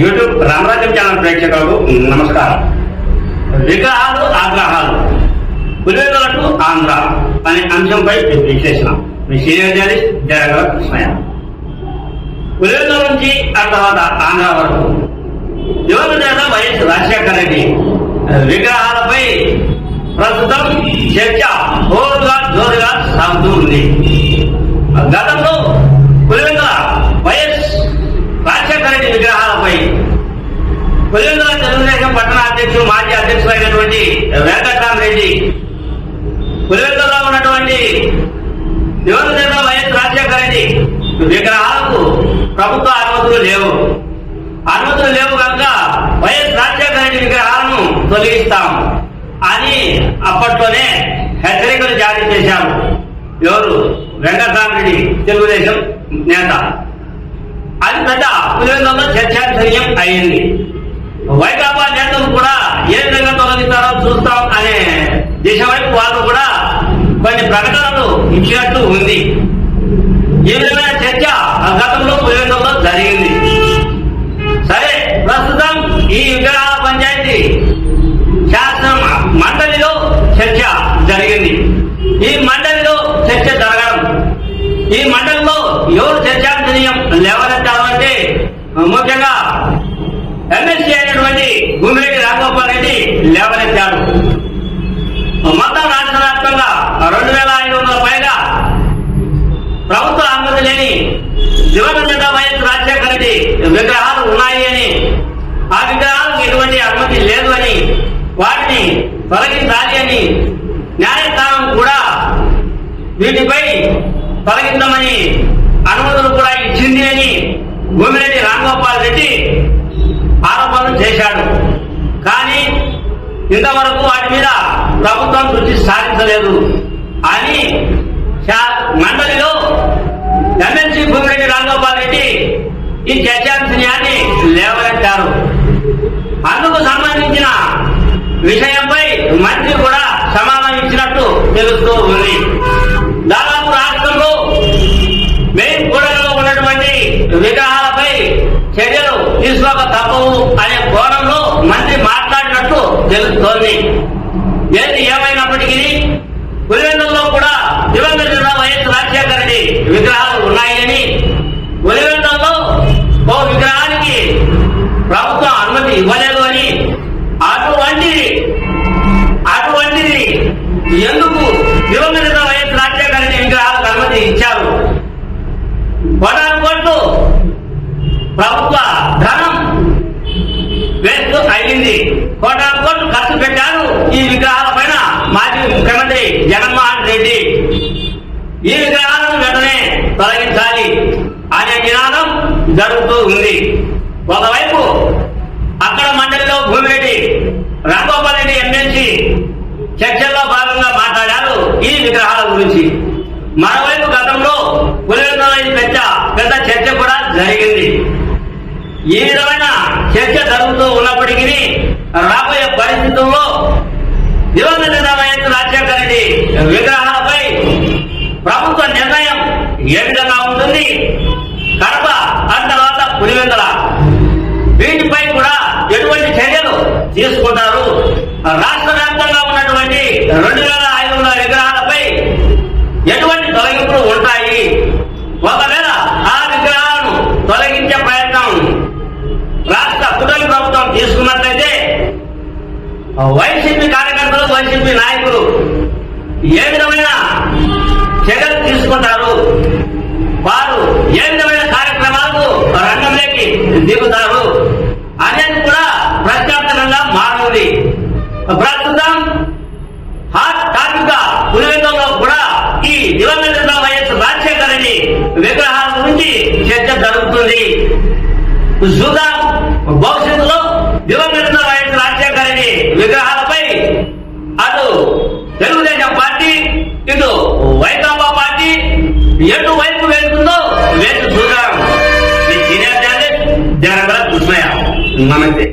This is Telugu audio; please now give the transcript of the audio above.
యూట్యూబ్ రామరాజ్యం ఛానల్ ప్రేక్షకులకు నమస్కారం. విగ్రహాలు ఆగ్రహాలు. పులివెలకు ఆంధ్ర అనే అంశంపై విశ్లేషణ. మీ సీనియర్ జర్నలిస్ట్ జరగల కృష్ణయ్య పులివెల నుంచి ఆ తర్వాత ఆంధ్ర వరకు. యువత నేత వైఎస్ రాజశేఖర రెడ్డి. విగ్రహాలపై ప్రస్తుతం చర్చ హోరుగా జోరుగా సాగుతూ ఉంది గతంలో పులివెందుల వైఎస్ రాజశేఖర రెడ్డి విగ్రహాలపై పులివెందుల తెలుగుదేశం పట్టణ అధ్యక్షుడు మాజీ అధ్యక్షుడు అయినటువంటి వెంకటరామరెడ్డి పులివెందులలో ఉన్నటువంటి దేవత వైఎస్ రాజశేఖర రెడ్డి. విగ్రహాలకు ప్రభుత్వ అనుమతులు లేవు. అనుమతులు లేవు కనుక వైఎస్ రాజశేఖర రెడ్డి విగ్రహాలను తొలగిస్తాం అని అప్పట్లోనే హెచ్చరికలు జారీ చేశారు. ఎవరు? వెంకటరామరెడ్డి తెలుగుదేశం నేత. అది పెద్ద పులివెందులో చర్చాంతర్యం అయింది. వైకాపా నేతలు కూడా ఏ విధంగా తొలగిస్తారో చూస్తాం అనే దిశ వైపు వాళ్ళు కూడా కొన్ని ప్రకటనలు ఇచ్చినట్టు ఉంది. ఈ విధమైన చర్చ గతంలో ప్రయోగంలో జరిగింది. సరే ప్రస్తుతం ఈ విగ్రహాల పంచాయతీ శాసన మండలిలో చర్చ జరిగింది. ఈ మండలిలో చర్చ జరగడం. ఈ మండలిలో ఎవరు చర్చాంశనీయం లేవనెత్తారు ముఖ్యంగా ఎమ్మెల్సీ అయినటువంటి గుమిరెడ్డి రాఘగోపాల్ రెడ్డి లేవనెత్తాడు. మొత్తం రాష్ట్ర వ్యాప్తంగా రెండు వేల ఐదు వందల పైగా ప్రభుత్వ అనుమతి లేని దివంగత వైఎస్ రాజశేఖర రెడ్డి విగ్రహాలు ఉన్నాయి అని ఆ విగ్రహాలకు ఎటువంటి అనుమతి లేదు అని వాటిని తొలగించాలి అని న్యాయస్థానం కూడా వీటిపై తొలగించమని అనుమతులు కూడా ఇచ్చింది అని భూమిరెడ్డి రామ్గోపాల్ రెడ్డి ఆరోపణలు చేశాడు. ఇంతవరకు వాటి మీద ప్రభుత్వం దృష్టి సాధించలేదు అని మండలిలో ఎమ్మెల్సీ భూమిరెడ్డి రాజగోపాల్ రెడ్డి ఈ చర్చాంశన్యాన్ని లేవనెత్తారు అందుకు సంబంధించిన విషయంపై మంత్రి కూడా సమాధానం ఇచ్చినట్టు తెలుస్తూ ఉంది దాదాపు రాష్ట్రంలో మెయిన్ కూడలలో ఉన్నటువంటి విగ్రహాలపై చర్యలు తప్పవు అనే ఘోరంలో మంత్రి మాట్లాడినట్టు తెలుస్తోంది. ఏది ఏమైనప్పటికీ పులివెందుల్లో కూడా కోటాను కోట్లు ఖర్చు పెట్టారు. ఈ విగ్రహాల పైన మాజీ ముఖ్యమంత్రి జగన్మోహన్ రెడ్డి. ఈ విగ్రహాలను వెంటనే తొలగించాలి. అనే నినాదం జరుగుతూ ఉంది. ఒకవైపు అక్కడ మండలిలో భూమిరెడ్డి రంగోపాల్రెడ్డి ఎమ్మెల్సీ చర్చల్లో భాగంగా మాట్లాడారు ఈ విగ్రహాల గురించి. మరోవైపు గతంలో పులివెందులో పెద్ద పెద్ద చర్చ కూడా జరిగింది. ఈ విధమైన చర్చ జరుగుతూ ఉన్నప్పటికీ రాబోయే పరిస్థితుల్లో దివంగత వైఎస్ రాజశేఖర రెడ్డి విగ్రహాలపై ప్రభుత్వ నిర్ణయం ఏ విధంగా ఉంటుంది? కడప ఆ తర్వాత పులివెందల వీటిపై కూడా ఎటువంటి చర్యలు తీసుకుంటారు రాష్ట్ర వ్యాప్తంగా ఉన్నటువంటి రెండు వేల ఐదు వందల విగ్రహాలపై ఎటువంటి తొలగింపులు ఉంటాయి ఒకవేళ ఆ విగ్రహాలను తొలగించే ప్రయత్నం రాష్ట్ర కుటుంబ ప్రభుత్వం తీసుకున్నట్లయితే వైసీపీ కార్యకర్తలు వైసీపీ నాయకులు ఏ విధమైన చర్యలు తీసుకుంటారు? వారు ఏ విధమైన కార్యక్రమాలకు రంగంలోకి దిగుతారు? అనేది కూడా ప్రత్యేకంగా మారింది ప్రస్తుతం హాట్ టాపిక్గా పులివెందులో కూడా ఈ దివంగత వైఎస్ రాజశేఖర్ రెడ్డి విగ్రహాల గురించి చర్చ జరుగుతుంది. సుధా నమస్తే